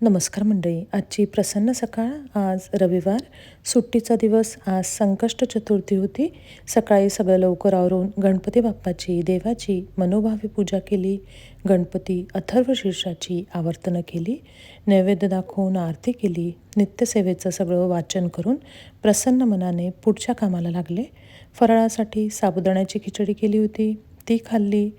नमस्कार मंडळी आजची प्रसन्न सकाळ आज रविवार. सुट्टीचा दिवस आज संकष्ट चतुर्थी होती. सकाळी सगळं लवकर आवरून गणपती बाप्पाची देवाची मनोभावी पूजा केली. गणपती अथर्व शीर्षाची आवर्तनं केली. नैवेद्य दाखवून आरती केली. नित्यसेवेचं सगळं वाचन करून प्रसन्न मनाने पुढच्या कामाला लागले. फराळासाठी साबुदाण्याची खिचडी केली होती. ती खाल्ली.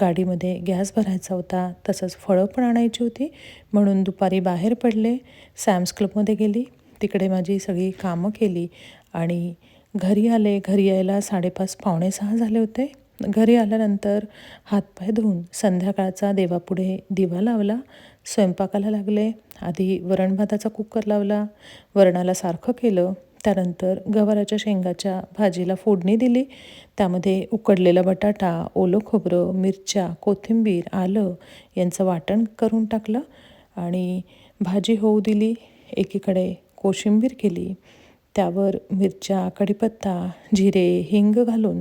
गाडीमध्ये गॅस भरायचा होता. तसंच फळं पण आणायची होती. म्हणून दुपारी बाहेर पडले. सॅम्स क्लबमध्ये गेली. तिकडे माझी सगळी कामं केली. आणि घरी आले. घरी यायला साडेपाच पावणे सहा झाले होते. घरी आल्यानंतर हातपाय धुवून संध्याकाळचा देवापुढे दिवा लावला. स्वयंपाकाला लागले. आधी वरण भाताचा कुकर लावला. वरणाला सारखं केलं. त्यानंतर गवाराच्या शेंगाच्या भाजीला फोडणी दिली. त्यामध्ये उकडलेला बटाटा ओलं खोबरं मिरच्या कोथिंबीर आलं यांचं वाटण करून टाकलं आणि भाजी होऊ दिली. एकीकडे कोशिंबीर केली. त्यावर मिरच्या कढीपत्ता जिरे हिंग घालून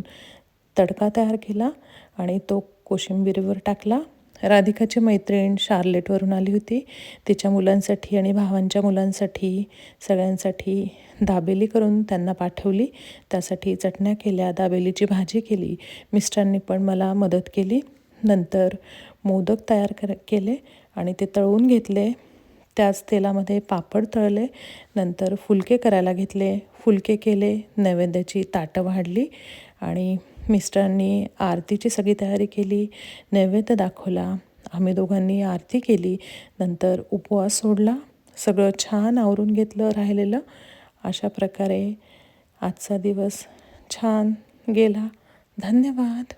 तडका तयार केला आणि तो कोशिंबीरवर टाकला. राधिकाची मैत्रीण शार्लेटवरून आली होती. तिच्या मुलांसाठी आणि भावांच्या मुलांसाठी सगळ्यांसाठी दाबेली करून त्यांना पाठवली. त्यासाठी चटण्या केल्या दाबेलीची भाजी केली. मिस्टरांनी पण मला मदत केली. नंतर मोदक तयार कर केले आणि ते तळून घेतले. त्याच तेलामध्ये पापड तळले. नंतर फुलके करायला घेतले. फुलके केले. नैवेद्याची ताटं वाढली आणि मिस्टरांनी आरतीची सगळी तयारी केली नैवेद्य दाखवला आम्ही दोघांनी आरती केली नंतर उपवास सोडला सगळं छान आवरून घेतलं राहिलेलं. अशा प्रकारे आजचा दिवस छान गेला. धन्यवाद.